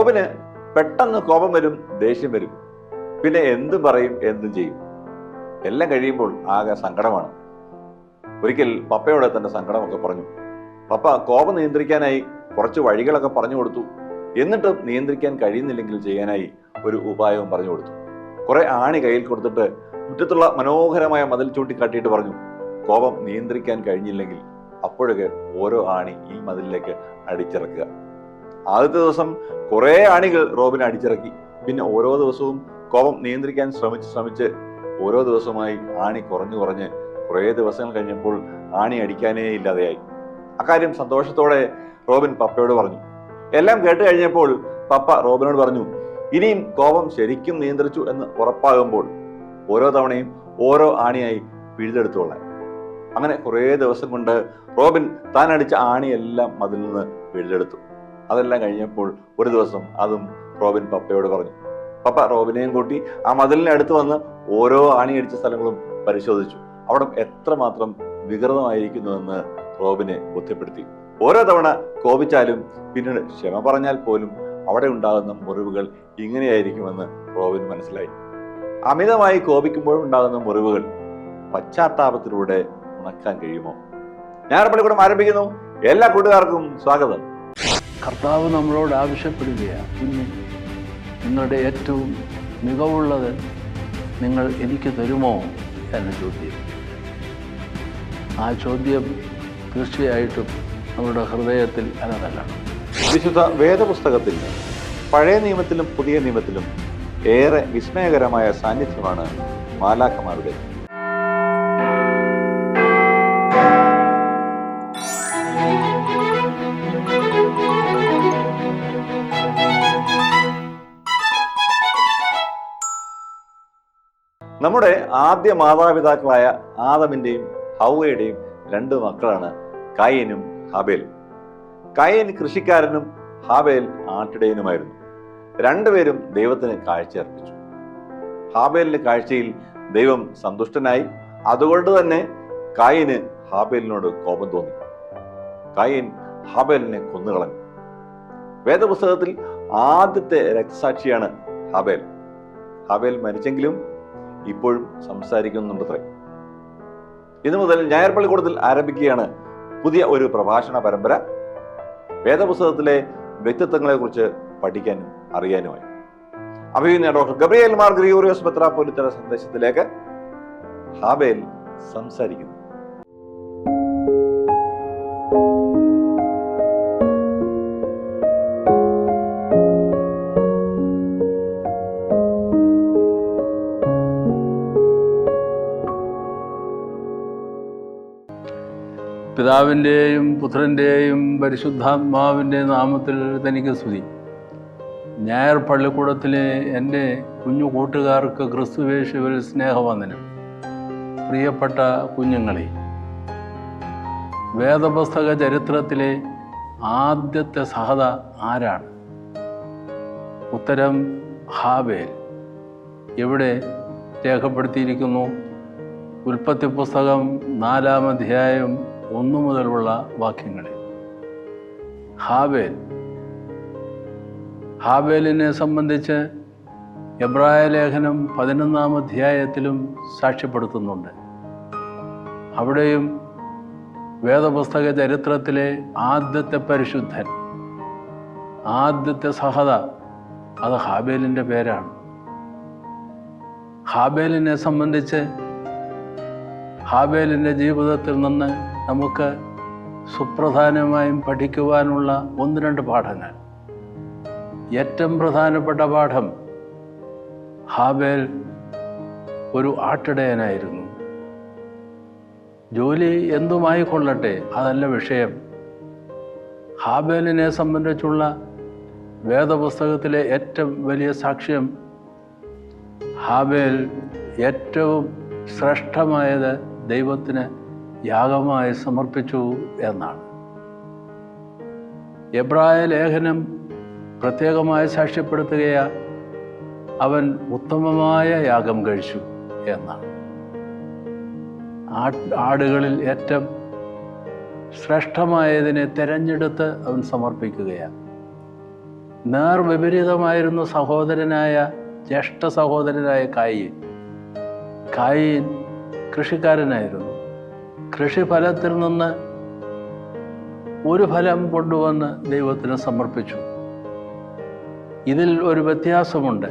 റോബിന് പെട്ടെന്ന് കോപം വരും ദേഷ്യം വരും. പിന്നെ എന്തും പറയും എന്തും ചെയ്യും. എല്ലാം കഴിയുമ്പോൾ ആകെ സങ്കടമാണ്. ഒരിക്കൽ പപ്പയോട് തന്റെ സങ്കടമൊക്കെ പറഞ്ഞു. പപ്പ കോപം നിയന്ത്രിക്കാനായി കുറച്ച് വഴികളൊക്കെ പറഞ്ഞു കൊടുത്തു. എന്നിട്ടും നിയന്ത്രിക്കാൻ കഴിയുന്നില്ലെങ്കിൽ ചെയ്യാനായി ഒരു ഉപായവും പറഞ്ഞു കൊടുത്തു. കുറെ ആണി കയ്യിൽ കൊടുത്തിട്ട് മുറ്റത്തുള്ള മനോഹരമായ മതിൽ ചൂണ്ടിക്കാട്ടിയിട്ട് പറഞ്ഞു. കോപം നിയന്ത്രിക്കാൻ കഴിഞ്ഞില്ലെങ്കിൽ അപ്പോഴൊക്കെ ഓരോ ആണി ഈ മതിലിലേക്ക് അടിച്ചിറക്കുക. ആദ്യത്തെ ദിവസം കുറേ അണികൾ റോബിനെ അടിച്ചിറക്കി. പിന്നെ ഓരോ ദിവസവും കോപം നിയന്ത്രിക്കാൻ ശ്രമിച്ച് ശ്രമിച്ച് ഓരോ ദിവസമായി ആണി കുറഞ്ഞു കുറഞ്ഞ് കുറേ ദിവസങ്ങൾ കഴിഞ്ഞപ്പോൾ ആണി അടിക്കാനേ ഇല്ലാതെയായി. അക്കാര്യം സന്തോഷത്തോടെ റോബിൻ പപ്പയോട് പറഞ്ഞു. എല്ലാം കേട്ട് കഴിഞ്ഞപ്പോൾ പപ്പ റോബിനോട് പറഞ്ഞു ഇനിയും കോപം ശരിക്കും നിയന്ത്രിച്ചു എന്ന് ഉറപ്പാകുമ്പോൾ ഓരോ തവണയും ഓരോ ആണിയായി പിഴുതെടുത്തുകൊള്ളാൻ അങ്ങനെ കുറേ ദിവസം കൊണ്ട് റോബിൻ താൻ അടിച്ച ആണിയെല്ലാം അതിൽ നിന്ന് പിഴുതെടുത്തു. അതെല്ലാം കഴിഞ്ഞപ്പോൾ ഒരു ദിവസം അതും റോബിൻ പപ്പയോട് പറഞ്ഞു പപ്പ റോബിനെയും കൂട്ടി ആ മതിലിനെ അടുത്ത് വന്ന് ഓരോ ആണി അടിച്ച സ്ഥലങ്ങളും പരിശോധിച്ചു. അവിടെ എത്രമാത്രം വികൃതമായിരിക്കുന്നുവെന്ന് റോബിനെ ബോധ്യപ്പെടുത്തി. ഓരോ തവണ കോപിച്ചാലും പിന്നീട് ക്ഷമ പറഞ്ഞാൽ പോലും അവിടെ ഉണ്ടാകുന്ന മുറിവുകൾ ഇങ്ങനെയായിരിക്കുമെന്ന് റോബിൻ മനസ്സിലായി. അമിതമായി കോപിക്കുമ്പോഴുണ്ടാകുന്ന മുറിവുകൾ പശ്ചാത്താപത്തിലൂടെ ഉണക്കാൻ കഴിയുമോ? ഞാൻ പള്ളിക്കൂടം ആരംഭിക്കുന്നു. എല്ലാ കൂട്ടുകാർക്കും സ്വാഗതം. കർത്താവ് നമ്മളോട് ആവശ്യപ്പെടുകയാണ്. പിന്നെ നിങ്ങളുടെ ഏറ്റവും മികവുള്ളത് നിങ്ങൾ എനിക്ക് തരുമോ എന്ന ചോദ്യം. ആ ചോദ്യം തീർച്ചയായിട്ടും നമ്മുടെ ഹൃദയത്തിൽ അനതല്ല വിശുദ്ധ വേദപുസ്തകത്തിൽ പഴയ നിയമത്തിലും പുതിയ നിയമത്തിലും ഏറെ വിസ്മയകരമായ സാന്നിധ്യമാണ് മാലാഖമാരുടെ നമ്മുടെ ആദ്യ മാതാപിതാക്കളായ ആദമിന്റെയും ഹൗവയുടെയും രണ്ട് മക്കളാണ് കായനും ഹബേൽ. കായൻ കൃഷിക്കാരനും ഹാബേൽ ആട്ടിടയനുമായിരുന്നു. രണ്ടുപേരും ദൈവത്തിന് കാഴ്ച അർപ്പിച്ചു ഹാബേലിന്റെ കാഴ്ചയിൽ ദൈവം സന്തുഷ്ടനായി. അതുകൊണ്ട് തന്നെ കായന് ഹാബേലിനോട് കോപം തോന്നി. കായൻ ഹാബേലിനെ കൊന്നുകളഞ്ഞു. വേദപുസ്തകത്തിൽ ആദ്യത്തെ രക്തസാക്ഷിയാണ് ഹാബേൽ. ഹാബേൽ മരിച്ചെങ്കിലും ഇപ്പോഴും സംസാരിക്കുന്നുണ്ടത്രേ. ഇന്നു മുതൽ ഞായർ പള്ളിക്കൂടത്തിൽ ആരംഭിക്കുകയാണ് പുതിയ ഒരു പ്രഭാഷണ പരമ്പര. വേദപുസ്തകത്തിലെ വ്യക്തിത്വങ്ങളെ കുറിച്ച് പഠിക്കാനും അറിയാനുമായി. അഭിനയ ഡോക്ടർ ഗബ്രിയേൽ മാർ പത്ര മെത്രാപ്പോലിത്തയുടെ സന്ദേശത്തിലേക്ക് ഹാബേൽ സംസാരിക്കുന്നു. പിതാവിന്റെയും പുത്രന്റെയും പരിശുദ്ധാത്മാവിന്റെ നാമത്തിൽ തനിക്ക് സ്തുതി. ഞായർ പള്ളിക്കൂടത്തിലെ എന്റെ കുഞ്ഞു കൂട്ടുകാർക്ക് ക്രിസ്തുവേശുവിൽ സ്നേഹവന്ദനം. പ്രിയപ്പെട്ട കുഞ്ഞുങ്ങളെ വേദപുസ്തക ചരിത്രത്തിലെ ആദ്യത്തെ സഹത ആരാണ്? ഉത്തരം ഹാബേൽ ഇവിടെ രേഖപ്പെടുത്തിയിരിക്കുന്നു? ഉൽപ്പത്തി പുസ്തകം നാലാം അധ്യായം ഒന്നു മുതലുള്ള വാക്യങ്ങളിൽ ഹാബേൽ. ഹാബേലിനെ സംബന്ധിച്ച് എബ്രായ ലേഖനം പതിനൊന്നാം അധ്യായത്തിലും സാക്ഷ്യപ്പെടുത്തുന്നുണ്ട്. അവിടെയും വേദപുസ്തക ചരിത്രത്തിലെ ആദ്യത്തെ പരിശുദ്ധൻ ആദ്യത്തെ സഹത അത് ഹാബേലിന്റെ പേരാണ്. ഹാബേലിനെ സംബന്ധിച്ച് ഹാബേലിന്റെ ജീവിതത്തിൽ നിന്ന് നമുക്ക് സുപ്രധാനമായും പഠിക്കുവാനുള്ള ഒന്ന് രണ്ട് പാഠങ്ങൾ. ഏറ്റവും പ്രധാനപ്പെട്ട പാഠം ഹാബേൽ ഒരു ആട്ടിടയനായിരുന്നു. ജോലി എന്തുമായി കൊള്ളട്ടെ അതല്ല വിഷയം. ഹാബേലിനെ സംബന്ധിച്ചുള്ള വേദപുസ്തകത്തിലെ ഏറ്റവും വലിയ സാക്ഷ്യം ഹാബേൽ ഏറ്റവും ശ്രേഷ്ഠമായത് ദൈവത്തിന് യാഗമായി സമർപ്പിച്ചു എന്നാണ്. എബ്രായ ലേഖനം പ്രത്യേകമായി സാക്ഷ്യപ്പെടുത്തുകയാ അവൻ ഉത്തമമായ യാഗം കഴിച്ചു എന്നാണ്. ആടുകളിൽ ഏറ്റവും ശ്രേഷ്ഠമായതിനെ തിരഞ്ഞെടുത്ത് അവൻ സമർപ്പിക്കുകയാണ് നേർ വിപരീതമായിരുന്നു സഹോദരനായ ജ്യേഷ്ഠ സഹോദരനായ കായി കായീൻ കൃഷിക്കാരനായിരുന്നു. കൃഷിഫലത്തിൽ നിന്ന് ഒരു ഫലം കൊണ്ടുവന്ന് ദൈവത്തിന് സമർപ്പിച്ചു. ഇതിൽ ഒരു വ്യത്യാസമുണ്ട്.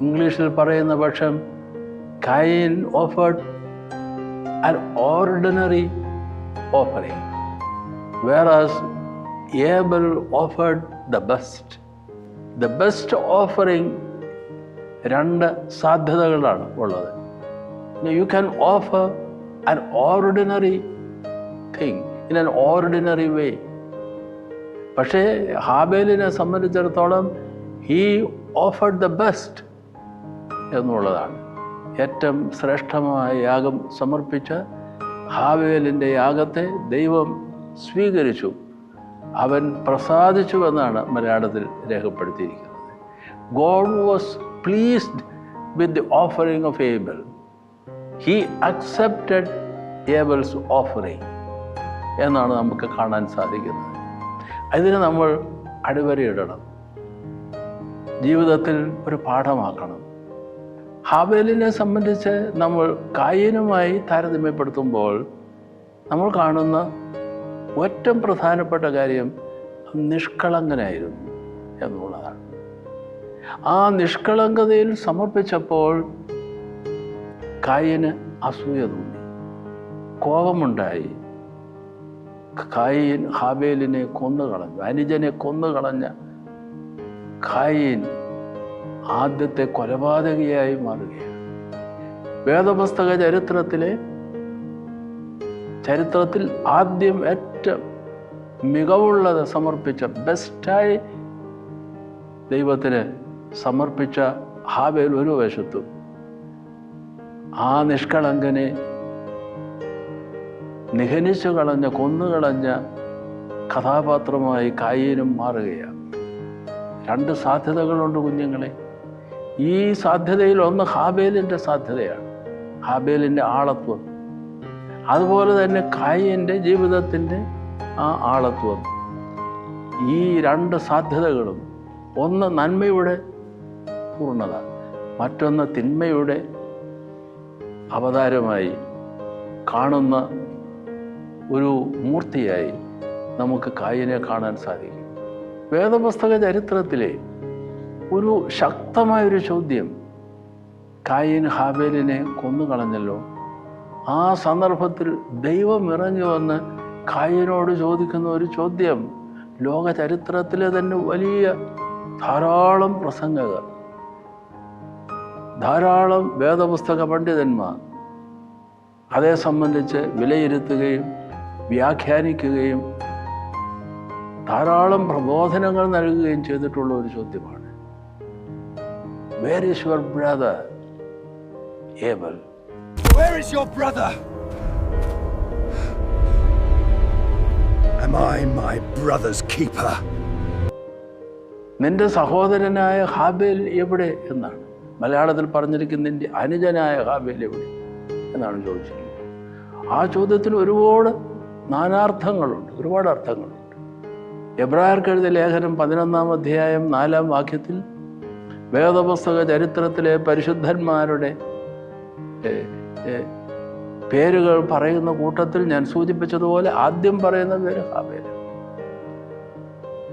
ഇംഗ്ലീഷിൽ പറയുന്ന പക്ഷം Cain offered an ordinary offering whereas Abel offered the best the best offering രണ്ട് സാധ്യതകളാണ് ഉള്ളത്. You can offer an ordinary thing in an ordinary way പക്ഷേ ഹാബേലിനെ സംബന്ധിച്ചിടത്തോളം ഹീ ഓഫർഡ് ദ ബെസ്റ്റ് എന്നുള്ളതാണ്. ഏറ്റവും ശ്രേഷ്ഠമായ യാഗം സമർപ്പിച്ച ഹാബേലിന്റെ യാഗത്തെ ദൈവം സ്വീകരിച്ചു. അവൻ പ്രസാദിച്ചു എന്നാണ് മലയാളത്തിൽ രേഖപ്പെടുത്തിയിരിക്കുന്നത്. God was pleased with the offering of Abel he accepted Abel's offering എന്നാണ് നമുക്ക് കാണാൻ സാധിക്കുന്നത്. അതിന് നമ്മൾ അടിവരയിടണം. ജീവിതത്തിൽ ഒരു പാഠമാക്കണം ഹാബേലിനെ സംബന്ധിച്ച് നമ്മൾ കായനുമായി താരതമ്യപ്പെടുത്തുമ്പോൾ നമ്മൾ കാണുന്ന ഏറ്റവും പ്രധാനപ്പെട്ട കാര്യം നിഷ്കളങ്കനായിരുന്നു എന്നുള്ളതാണ്. ആ നിഷ്കളങ്കതയിൽ സമർപ്പിച്ചപ്പോൾ കായന് അസൂയ തോന്നി. കോപമുണ്ടായി. കായൻ ഹാബേലിനെ കൊന്നുകളഞ്ഞു. അനുജനെ കൊന്നുകളഞ്ഞ കായൻ ആദ്യത്തെ കൊലപാതകയായി മാറുകയാണ്. വേദപുസ്തക ചരിത്രത്തിലെ ചരിത്രത്തിൽ ആദ്യം ഏറ്റവും മികവുള്ളത് സമർപ്പിച്ച ബെസ്റ്റായി ദൈവത്തിന് സമർപ്പിച്ച ഹാബേൽ ഒരു വശത്തും ആ നിഷ്കളങ്കനെ നിഹനിച്ചു കളഞ്ഞ കൊന്നുകളഞ്ഞ കഥാപാത്രമായി കായീനും മാറുകയാണ്. രണ്ട് സാധ്യതകളുണ്ട് കുഞ്ഞുങ്ങളെ. ഈ സാധ്യതയിൽ ഒന്ന് ഹാബേലിന്റെ സാധ്യതയാണ്. ഹാബേലിന്റെ ആളത്വം. അതുപോലെ തന്നെ കായന്റെ ജീവിതത്തിന്റെ ആ ആളത്വം. ഈ രണ്ട് സാധ്യതകളും ഒന്ന് നന്മയുടെ പൂർണത മറ്റൊന്ന് തിന്മയുടെ അവതാരമായി കാണുന്ന ഒരു മൂർത്തിയായി നമുക്ക് കായനെ കാണാൻ സാധിക്കും. വേദപുസ്തക ചരിത്രത്തിലെ ഒരു ശക്തമായൊരു ചോദ്യം കായിൻ ഹാബേലിനെ കൊന്നുകളഞ്ഞല്ലോ? ആ സന്ദർഭത്തിൽ ദൈവം ഇറങ്ങി വന്ന് കായനോട് ചോദിക്കുന്ന ഒരു ചോദ്യം ലോക ചരിത്രത്തിലെ തന്നെ വലിയ ധാരാളം പ്രസംഗകർ ധാരാളം വേദപുസ്തക പണ്ഡിതന്മാർ അതേ സംബന്ധിച്ച് വിലയിരുത്തുകയും വ്യാഖ്യാനിക്കുകയും ധാരാളം പ്രബോധനങ്ങൾ നൽകുകയും ചെയ്തിട്ടുള്ള ഒരു ചോദ്യമാണ് where is your brother Abel Where is your brother? Am I my brother's keeper? നിന്റെ സഹോദരനായ ഹാബേൽ എവിടെ എന്നാണ് മലയാളത്തിൽ പറഞ്ഞിരിക്കുന്ന എന്റെ അനുജനായ എവിടെ എന്നാണ് ചോദിച്ചിരിക്കുന്നത്. ആ ചോദ്യത്തിന് ഒരുപാട് നാനാർത്ഥങ്ങളുണ്ട് ഒരുപാട് അർത്ഥങ്ങളുണ്ട്. എബ്രായർക്ക് എഴുതിയ ലേഖനം പതിനൊന്നാം അധ്യായം നാലാം വാക്യത്തിൽ വേദപുസ്തക ചരിത്രത്തിലെ പരിശുദ്ധന്മാരുടെ പേരുകൾ പറയുന്ന കൂട്ടത്തിൽ ഞാൻ സൂചിപ്പിച്ചതുപോലെ ആദ്യം പറയുന്ന പേര് ഹാബേൽ.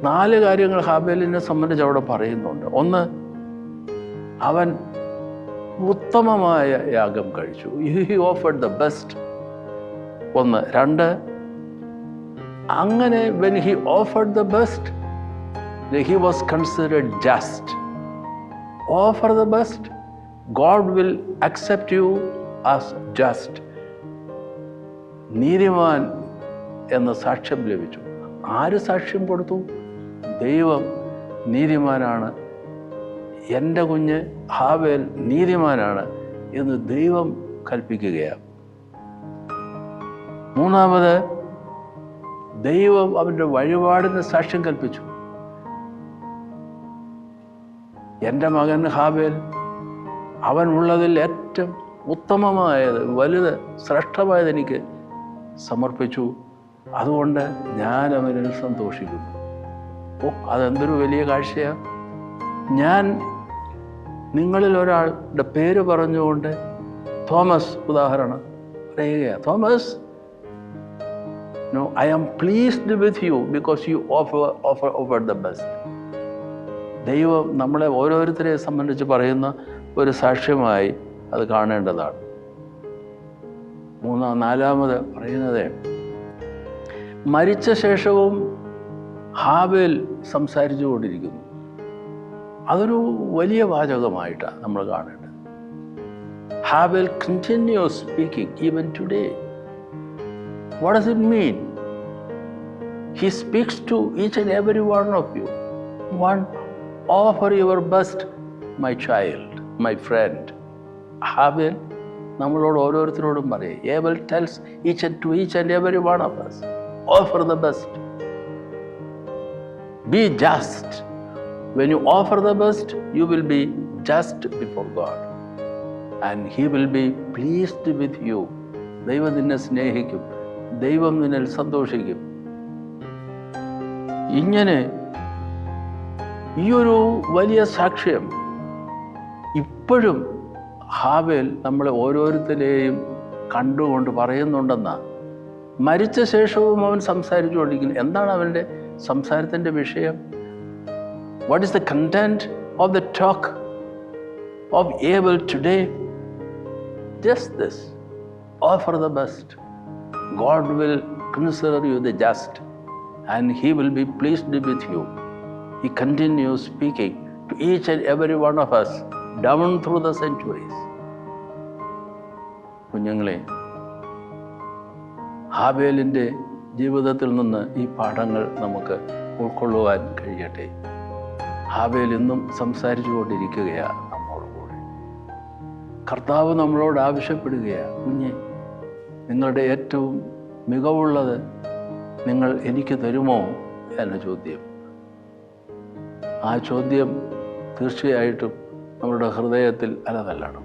നാല് കാര്യങ്ങൾ ഹാബേലിനെ സംബന്ധിച്ച് അവിടെ പറയുന്നുണ്ട്. ഒന്ന് അവൻ ഉത്തമമായ യാഗം കഴിച്ചു. ഹി ഓഫർഡ് ദ ബെസ്റ്റ് ഒന്ന്. രണ്ട്. അങ്ങനെ when he offered the best he was considered just offer the best God will accept you as just നീതിമാൻ എന്ന സാക്ഷ്യം ലഭിച്ചു. ആര് സാക്ഷ്യം കൊടുത്തു? ദൈവം നീതിമാനാണ്. എന്റെ കുഞ്ഞ് ഹാവേൽ നീതിമാനാണ് എന്ന് ദൈവം കൽപ്പിക്കുകയാണ്. മൂന്നാമത് ദൈവം അവന്റെ വഴിപാടിന് സാക്ഷ്യം കൽപ്പിച്ചു. എന്റെ മകൻ ഹാബേൽ അവൻ ഉള്ളതിൽ ഏറ്റവും ഉത്തമമായത് വലുത് ശ്രേഷ്ഠമായത് എനിക്ക് സമർപ്പിച്ചു. അതുകൊണ്ട് ഞാൻ അവനെ സന്തോഷിക്കുന്നു. ഓ അതെന്തൊരു വലിയ കാഴ്ചയാണ്. ഞാൻ നിങ്ങളിൽ ഒരാളുടെ പേര് പറഞ്ഞുകൊണ്ട് തോമസ് ഉദാഹരണം പറയുകയാണ് Thomas no I am pleased with you because you offer offer offer the best ദൈവം നമ്മളെ ഓരോരുത്തരെ സംബന്ധിച്ച് പറയുന്ന ഒരു സാക്ഷ്യമായി അത് കാണേണ്ടതാണ്. മൂന്നാം നാലാമത് പറയുന്നത് മരിച്ച ശേഷവും ഹാബേൽ സംസാരിച്ചു കൊണ്ടിരിക്കുന്നു അതൊരു വലിയ വാചകമായിട്ടാണ് നമ്മൾ കാണേണ്ടത്. ഹാബേൽ continues speaking even today what does it mean he speaks to each and every one of you one offer your best my child my friend ഹാബേൽ നമ്മളോട് ഓരോരുത്തരോടും പറയും. Abel tells each and to each and every one of us offer the best be just when you offer the best you will be just before God and he will be pleased with you ദൈവം നിന്നെ സ്നേഹിക്കും. ദൈവം നിന്നിൽ സന്തോഷിക്കും. ഇങ്ങനെ ഈ ഒരു വലിയ സാക്ഷ്യം ഇപ്പോഴും ഹാവേൽ നമ്മളെ ഓരോരുത്തരെയും കണ്ടുകൊണ്ട് പറയുന്നുണ്ടെന്ന. മരിച്ച ശേഷവും അവൻ സംസാരിച്ചുകൊണ്ടിരിക്കുന്നു. എന്താണ് അവന്റെ സംസാരത്തിന്റെ വിഷയം? What is the content of the talk of Abel today? Just this offer the best. God will consider you the just, and He will be pleased with you. He continues speaking to each and every one of us down through the centuries. കുഞ്ഞുങ്ങളെ ഹാബേലിന്റെ ജീവിതത്തിൽ നിന്ന് ഈ പാഠങ്ങൾ നമുക്ക് ഉൾക്കൊള്ളുവാൻ കഴിയട്ടെ ഹാബേൽ ഇന്നും സംസാരിച്ചു കൊണ്ടിരിക്കുകയാണ് നമ്മോട് കൂടെ. കർത്താവ് നമ്മളോട് ആവശ്യപ്പെടുകയാണ് കുഞ്ഞെ നിങ്ങളുടെ ഏറ്റവും മികവുള്ളത് നിങ്ങൾ എനിക്ക് തരുമോ? എന്ന ചോദ്യം. ആ ചോദ്യം തീർച്ചയായിട്ടും നമ്മുടെ ഹൃദയത്തിൽ അലതല്ലണം.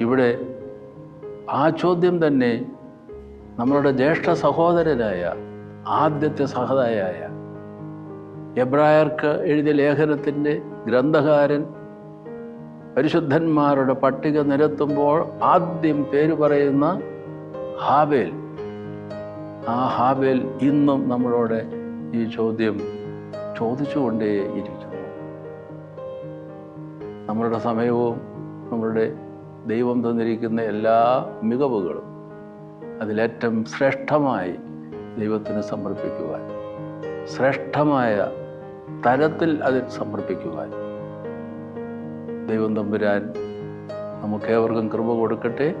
ഇവിടെ ആ ചോദ്യം തന്നെ നമ്മളുടെ ജ്യേഷ്ഠ സഹോദരനായ ആദ്യത്തെ സഹതായായ എബ്രായർക്ക് എഴുതിയ ലേഖനത്തിന്റെ ഗ്രന്ഥകാരൻ പരിശുദ്ധന്മാരുടെ പട്ടിക നിരത്തുമ്പോൾ ആദ്യം പേര് പറയുന്ന ഹാബേൽ. ആ ഹാബേൽ ഇന്നും നമ്മളോട് ഈ ചോദ്യം ചോദിച്ചുകൊണ്ടേ ഇരിക്കുന്നു നമ്മളുടെ സമയവും നമ്മളുടെ ദൈവം തന്നിരിക്കുന്ന എല്ലാ മികവുകളും അതിലേറ്റവും ശ്രേഷ്ഠമായി ദൈവത്തിന് സമർപ്പിക്കുവാൻ. ശ്രേഷ്ഠമായ തരത്തിൽ അതിൽ സമർപ്പിക്കുവാൻ. ദൈവം തമ്പുരാൻ നമുക്കേവർക്കും കൃപ കൊടുക്കട്ടെ.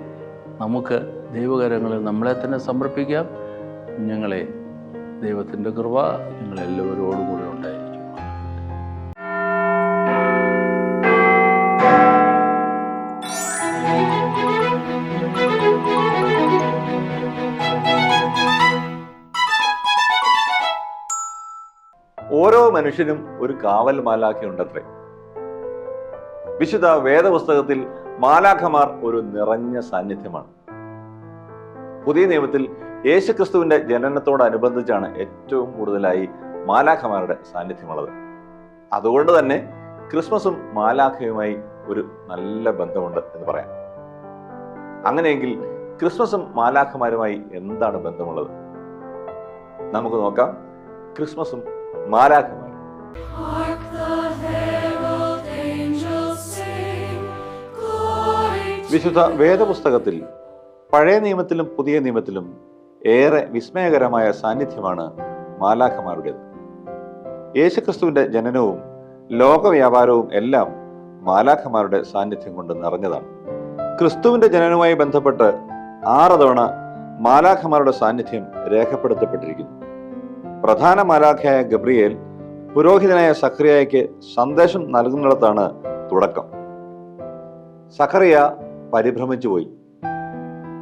നമുക്ക് ദൈവകരങ്ങളിൽ നമ്മളെ തന്നെ സമർപ്പിക്കാം. ഞങ്ങളെ ദൈവത്തിന്റെ കൃപ ഞങ്ങളെല്ലാവരോടും കൂടെ മനുഷ്യനും ഒരു കാവൽ മാലാഖ ഉണ്ടത്രേ വിശുദ്ധ വേദപുസ്തകത്തിൽ മാലാഖമാർ ഒരു നിറഞ്ഞ സാന്നിധ്യമാണ്. പുതിയ നിയമത്തിൽ യേശുക്രിസ്തുവിന്റെ ജനനത്തോടനുബന്ധിച്ചാണ് ഏറ്റവും കൂടുതലായി മാലാഖമാരുടെ സാന്നിധ്യമുള്ളത്. അതുകൊണ്ട് തന്നെ ക്രിസ്മസും മാലാഖയുമായി ഒരു നല്ല ബന്ധമുണ്ട് എന്ന് പറയാം. അങ്ങനെയെങ്കിൽ ക്രിസ്മസും മാലാഖമാരുമായി എന്താണ് ബന്ധമുള്ളത്? നമുക്ക് നോക്കാം. ക്രിസ്മസും മാലാഖമാരും വിശുദ്ധ വേദപുസ്തകത്തിൽ പഴയ നിയമത്തിലും പുതിയ നിയമത്തിലും ഏറെ വിസ്മയകരമായ സാന്നിധ്യമാണ് മാലാഖമാരുടേത്. യേശുക്രിസ്തുവിന്റെ ജനനവും ലോകവ്യാപാരവും എല്ലാം മാലാഖമാരുടെ സാന്നിധ്യം കൊണ്ട് നിറഞ്ഞതാണ്. ക്രിസ്തുവിന്റെ ജനനവുമായി ബന്ധപ്പെട്ട് ആറ് തവണ മാലാഖമാരുടെ സാന്നിധ്യം രേഖപ്പെടുത്തപ്പെട്ടിരിക്കുന്നു. പ്രധാന മാലാഖയായ ഗബ്രിയേൽ പുരോഹിതനായ സഖറിയയ്ക്ക് സന്ദേശം നൽകുന്നിടത്താണ് തുടക്കം. സഖറിയ പരിഭ്രമിച്ചു പോയി.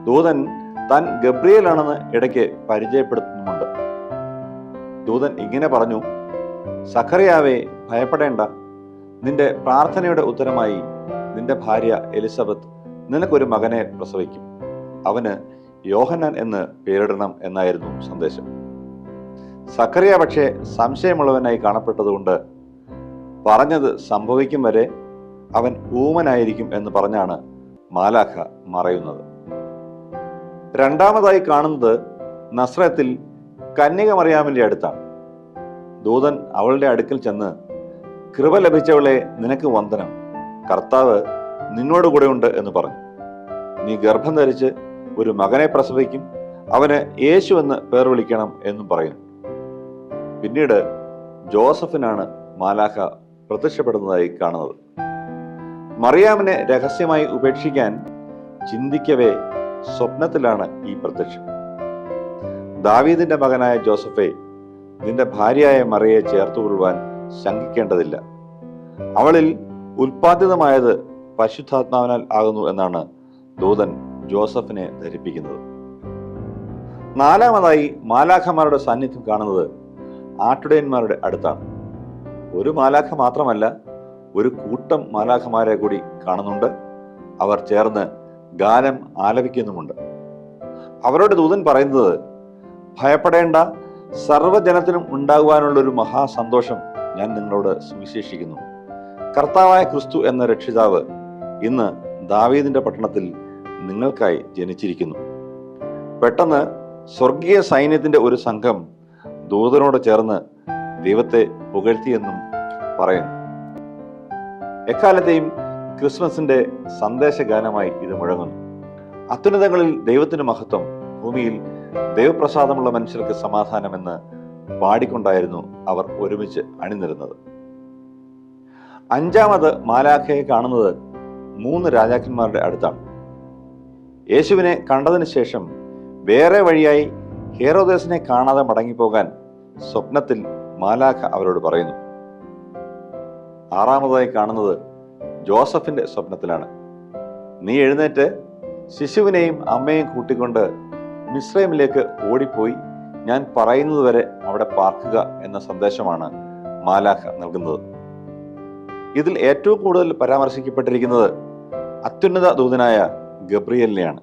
ദൂതൻ താൻ ഗബ്രിയലാണെന്ന് ഇടയ്ക്ക് പരിചയപ്പെടുത്തുന്നുമുണ്ട്. ദൂതൻ ഇങ്ങനെ പറഞ്ഞു സഖറിയാവെ ഭയപ്പെടേണ്ട. നിന്റെ പ്രാർത്ഥനയുടെ ഉത്തരമായി നിന്റെ ഭാര്യ എലിസബത്ത് നിനക്കൊരു മകനെ പ്രസവിക്കും. അവന് യോഹന്നാൻ എന്ന് പേരിടണം എന്നായിരുന്നു സന്ദേശം. സക്കറിയ പക്ഷേ സംശയമുള്ളവനായി കാണപ്പെട്ടതുകൊണ്ട് പറഞ്ഞത് സംഭവിക്കും വരെ അവൻ ഊമനായിരിക്കും എന്ന് പറഞ്ഞാണ് മാലാഖ മറയുന്നത്. രണ്ടാമതായി കാണുന്നത് നസ്രത്തിൽ കന്യക മറിയാമിന്റെ അടുത്താണ്. ദൂതൻ അവളുടെ അടുക്കൽ ചെന്ന് കൃപ ലഭിച്ചവളെ നിനക്ക് വന്ദനം. കർത്താവ് നിന്നോട് കൂടെയുണ്ട് എന്ന് പറഞ്ഞു. നീ ഗർഭം ധരിച്ച് ഒരു മകനെ പ്രസവിക്കും അവന് യേശു എന്ന് പേർ വിളിക്കണം എന്നും പറയുന്നു. പിന്നീട് ജോസഫിനാണ് മാലാഖ പ്രത്യക്ഷപ്പെടുന്നതായി കാണുന്നത്. മറിയാമിനെ രഹസ്യമായി ഉപേക്ഷിക്കാൻ ചിന്തിക്കവേ സ്വപ്നത്തിലാണ് ഈ പ്രത്യക്ഷം. ദാവീദിന്റെ മകനായ ജോസഫെ നിന്റെ ഭാര്യയായ മറിയെ ചേർത്തുകൊള്ളുവാൻ ശങ്കിക്കേണ്ടതില്ല. അവളിൽ ഉൽപാദിതമായത് പരിശുദ്ധാത്മാവിനാൽ ആകുന്നു എന്നാണ് ദൂതൻ ജോസഫിനെ ധരിപ്പിക്കുന്നത്. നാലാമതായി മാലാഖമാരുടെ സാന്നിധ്യം കാണുന്നത് ആട്ടുടയന്മാരുടെ അടുത്താണ്. ഒരു മാലാഖ മാത്രമല്ല ഒരു കൂട്ടം മാലാഖമാരെ കൂടി കാണുന്നുണ്ട്. അവർ ചേർന്ന് ഗാനം ആലപിക്കുന്നുമുണ്ട്. അവരുടെ ദൂതൻ പറയുന്നത് ഭയപ്പെടേണ്ട സർവജനത്തിനും ഉണ്ടാകുവാനുള്ള ഒരു മഹാസന്തോഷം ഞാൻ നിങ്ങളോട് സുവിശേഷിക്കുന്നു. കർത്താവായ ക്രിസ്തു എന്ന രക്ഷിതാവ് ഇന്ന് ദാവീദിന്റെ പട്ടണത്തിൽ നിങ്ങൾക്കായി ജനിച്ചിരിക്കുന്നു. പെട്ടെന്ന് സ്വർഗീയ സൈന്യത്തിന്റെ ഒരു സംഘം ദൂതനോട് ചേർന്ന് ദൈവത്തെ പുകഴ്ത്തിയെന്നും പറയുന്നു. എക്കാലത്തെയും ക്രിസ്മസിന്റെ സന്ദേശഗാനമായി ഇത് മുഴങ്ങുന്നു. അത്യുന്നതങ്ങളിൽ ദൈവത്തിന് മഹത്വം ഭൂമിയിൽ ദൈവപ്രസാദമുള്ള മനുഷ്യർക്ക് സമാധാനമെന്ന് പാടിക്കൊണ്ടായിരുന്നു അവർ ഒരുമിച്ച് അണിനിരുന്നത്. അഞ്ചാമത് മാലാഖയെ കാണുന്നത് മൂന്ന് രാജാക്കന്മാരുടെ അടുത്താണ്. യേശുവിനെ കണ്ടതിന് ശേഷം വേറെ വഴിയായി ഹേറോദേസിനെ കാണാതെ മടങ്ങിപ്പോകാൻ സ്വപ്നത്തിൽ മാലാഖ അവരോട് പറയുന്നു. ആറാമതായി കാണുന്നത് ജോസഫിന്റെ സ്വപ്നത്തിലാണ്. നീ എഴുന്നേറ്റ് ശിശുവിനെയും അമ്മയും കൂട്ടിക്കൊണ്ട് മിശ്രൈമിലേക്ക് ഓടിപ്പോയി ഞാൻ പറയുന്നത് വരെ അവിടെ പാർക്കുക എന്ന സന്ദേശമാണ് മാലാഖ നൽകുന്നത്. ഇതിൽ ഏറ്റവും കൂടുതൽ പരാമർശിക്കപ്പെട്ടിരിക്കുന്നത് അത്യുന്നത ദൂതനായ ഗബ്രിയലിനെയാണ്.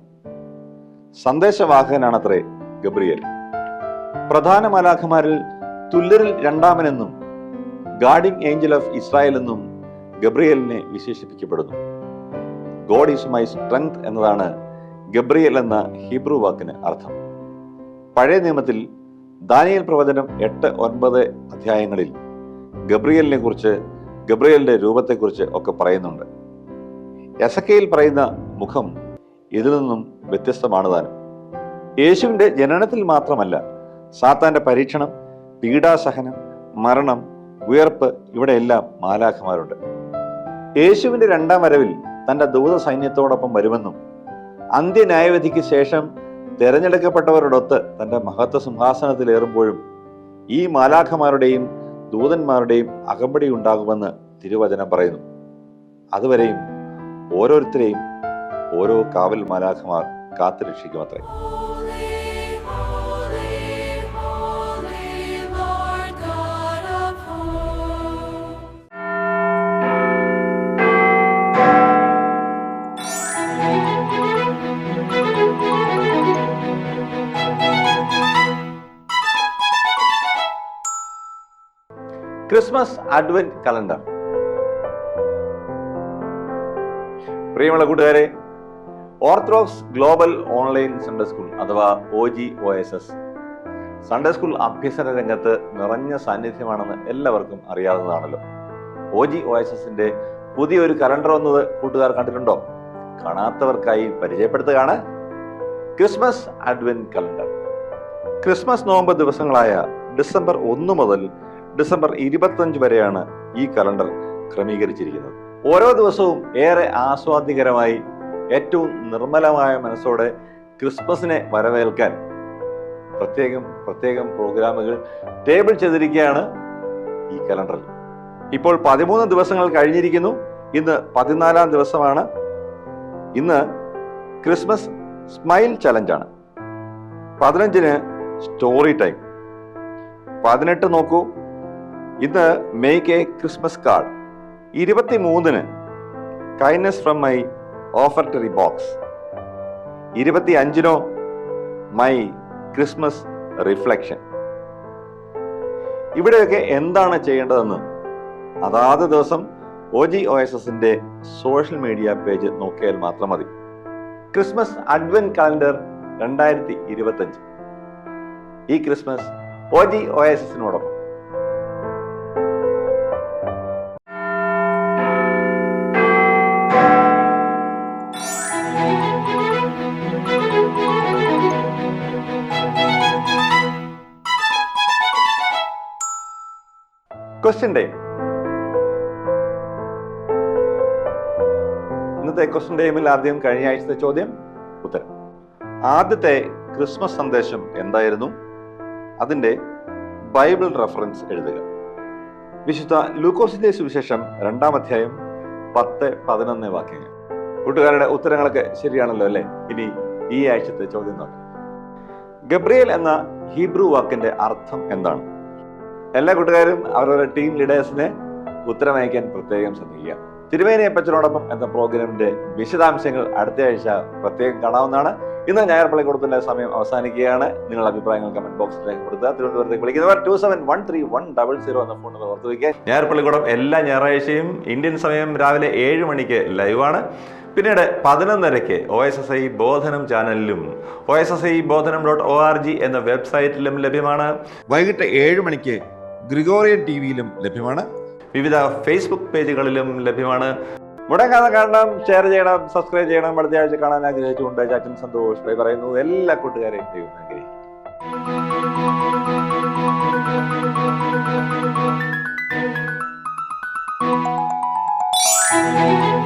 സന്ദേശവാഹകനാണത്രേ ഗബ്രിയൽ. പ്രധാന മലാഖമാരിൽ തുല്യരിൽ രണ്ടാമനെന്നും ഗാർഡിംഗ് ഏഞ്ചൽ ഓഫ് ഇസ്രായേൽ എന്നും ഗബ്രിയലിനെ വിശേഷിപ്പിക്കപ്പെടുന്നു. ഗോഡ് ഈസ് മൈ സ്ട്രെങ്ത് എന്നതാണ് ഗബ്രിയൽ എന്ന ഹീബ്രു വാക്കിന് അർത്ഥം. പഴയ നിയമത്തിൽ ദാനിയൽ പ്രവചനം എട്ട് ഒൻപത് അധ്യായങ്ങളിൽ ഗബ്രിയലിനെ കുറിച്ച് ഗബ്രിയലിന്റെ രൂപത്തെക്കുറിച്ച് ഒക്കെ പറയുന്നുണ്ട്. എസക്കയിൽ പറയുന്ന മുഖം ഇതിൽ നിന്നും വ്യത്യസ്തമാണ് താനും. യേശുവിന്റെ ജനനത്തിൽ മാത്രമല്ല സാത്താന്റെ പരീക്ഷണം പീഡാസഹനം മരണം ഉയർപ്പ് ഇവിടെയെല്ലാം മാലാഖമാരുണ്ട്. യേശുവിന്റെ രണ്ടാം വരവിൽ തന്റെ ദൂത സൈന്യത്തോടൊപ്പം വരുമെന്നും അന്ത്യന്യായവിധിക്ക് ശേഷം തിരഞ്ഞെടുക്കപ്പെട്ടവരോടൊത്ത് തന്റെ മഹത്വ സിംഹാസനത്തിലേറുമ്പോഴും ഈ മാലാഖമാരുടെയും ദൂതന്മാരുടെയും അകമ്പടി ഉണ്ടാകുമെന്ന് തിരുവചനം പറയുന്നു. അതുവരെയും ഓരോരുത്തരെയും ഓരോ കാവൽ മാലാഖമാർ കാത്തുരക്ഷിക്കുമത്രേ. Christmas Advent calendar. പ്രിയമുള്ള കൂട്ടുകാരെ Orthodox global online Sunday school അഥവാ O G O S S Sunday school അഭ്യസന രംഗത്ത് നിറഞ്ഞ സാന്നിധ്യമാണെന്ന് എല്ലാവർക്കും അറിയാവുന്നതാണല്ലോ. ഒ ജി ഒ എസ് എസിന്റെ പുതിയൊരു കലണ്ടർ വന്നത് കൂട്ടുകാർ കണ്ടിട്ടുണ്ടോ? കാണാത്തവർക്കായി പരിചയപ്പെടുത്തുകയാണ് Christmas advent calendar. Christmas November ദിവസങ്ങളായ December ഒന്ന് മുതൽ ഡിസംബർ ഇരുപത്തഞ്ച് വരെയാണ് ഈ കലണ്ടർ ക്രമീകരിച്ചിരിക്കുന്നത്. ഓരോ ദിവസവും ഏറെ ആസ്വാദ്യകരമായി ഏറ്റവും നിർമ്മലമായ മനസ്സോടെ ക്രിസ്മസിനെ വരവേൽക്കാൻ പ്രത്യേകം പ്രത്യേകം പ്രോഗ്രാമുകൾ ടേബിൾ ചെയ്തിരിക്കുകയാണ് ഈ കലണ്ടറിൽ. ഇപ്പോൾ പതിമൂന്ന് ദിവസങ്ങൾ കഴിഞ്ഞിരിക്കുന്നു. ഇന്ന് പതിനാലാം ദിവസമാണ്. ഇന്ന് ക്രിസ്മസ് സ്മൈൽ ചലഞ്ചാണ്. പതിനഞ്ചിന് സ്റ്റോറി ടൈം. പതിനെട്ട് നോക്കൂ. ഇന്ന് മേക്ക് എ ക്രിസ്മസ് കാർഡ്. ഇരുപത്തി മൂന്നിന് kindness from my offertory box ഇരുപത്തി അഞ്ചിനോ മൈ ക്രിസ്മസ് റിഫ്ലക്ഷൻ ഇവിടെയൊക്കെ എന്താണ് ചെയ്യേണ്ടതെന്ന് അതാത് ദിവസം ഒ ജി ഒ എസ് എസിന്റെ സോഷ്യൽ മീഡിയ പേജ് നോക്കിയാൽ മാത്രം മതി. ക്രിസ്മസ് അഡ്വന്റ് കാലണ്ടർ രണ്ടായിരത്തി ഇരുപത്തഞ്ച് ഈ Christmas O G O S എസിനോടൊപ്പം question time ഇന്നത്തെ ക്വസ്റ്റ്യൻ ടൈമിൽ ആദ്യം കഴിഞ്ഞ ആഴ്ചത്തെ ചോദ്യം ഉത്തരം. ആദ്യത്തെ ക്രിസ്മസ് സന്ദേശം എന്തായിരുന്നു? അതിന്റെ ബൈബിൾ റെഫറൻസ് എഴുതുക. വിശുദ്ധ ലൂക്കോസിന്റെ സുവിശേഷം രണ്ടാം അധ്യായം പത്ത് പതിനൊന്ന് വാക്യങ്ങൾ. കൂട്ടുകാരുടെ ഉത്തരങ്ങളൊക്കെ ശരിയാണല്ലോ അല്ലേ? ഇനി ഈ ആഴ്ചത്തെ ചോദ്യം നോക്കാം. ഗബ്രിയൽ എന്ന ഹീബ്രു വാക്കിന്റെ അർത്ഥം എന്താണ്? എല്ലാ കൂട്ടുകാരും അവരുടെ ടീം ലീഡേഴ്സിനെ ഉത്തരമയക്കാൻ പ്രത്യേകം ശ്രദ്ധിക്കുക. തിരുവേനി അപ്പച്ചനോടൊപ്പം എന്ന പ്രോഗ്രാമിന്റെ വിശദാംശങ്ങൾ അടുത്ത ആഴ്ച പ്രത്യേകം കാണാവുന്നതാണ്. ഇന്ന് ഞായർ പള്ളിക്കൂടത്തിന്റെ സമയം അവസാനിക്കുകയാണ്. നിങ്ങളുടെ അഭിപ്രായങ്ങൾ കമന്റ് ബോക്സിൽ രേഖപ്പെടുത്തുക. തിരുവനന്തപുരത്തേക്ക് വിളിക്കുന്നവർ two seven one three one double zero എന്ന ഫോൺ നമ്പർ ഓർത്ത് വയ്ക്കുക ഞായർ എല്ലാ ഞായറാഴ്ചയും ഇന്ത്യൻ സമയം രാവിലെ ഏഴ് മണിക്ക് ലൈവാണ് പിന്നീട് പതിനൊന്നരയ്ക്ക് O S S I Bodhanam ചാനലിലും O S S I Bodhanam dot O R G എന്ന വെബ്സൈറ്റിലും ലഭ്യമാണ്. വൈകിട്ട് ഏഴ് മണിക്ക് ഗ്രിഗോറിയൻ ടി വിയിലും ലഭ്യമാണ്. വിവിധ ഫേസ്ബുക്ക് പേജുകളിലും ലഭ്യമാണ്. മുടങ്ങാതെ കാണണം ഷെയർ ചെയ്യണം സബ്സ്ക്രൈബ് ചെയ്യണം. അടുത്ത ആഴ്ച കാണാൻ ആഗ്രഹിച്ചുകൊണ്ട് ചാച്ചൻ സന്തോഷ് ബൈ പറയുന്നു. എല്ലാ കൂട്ടുകാരെയും ദൈവം.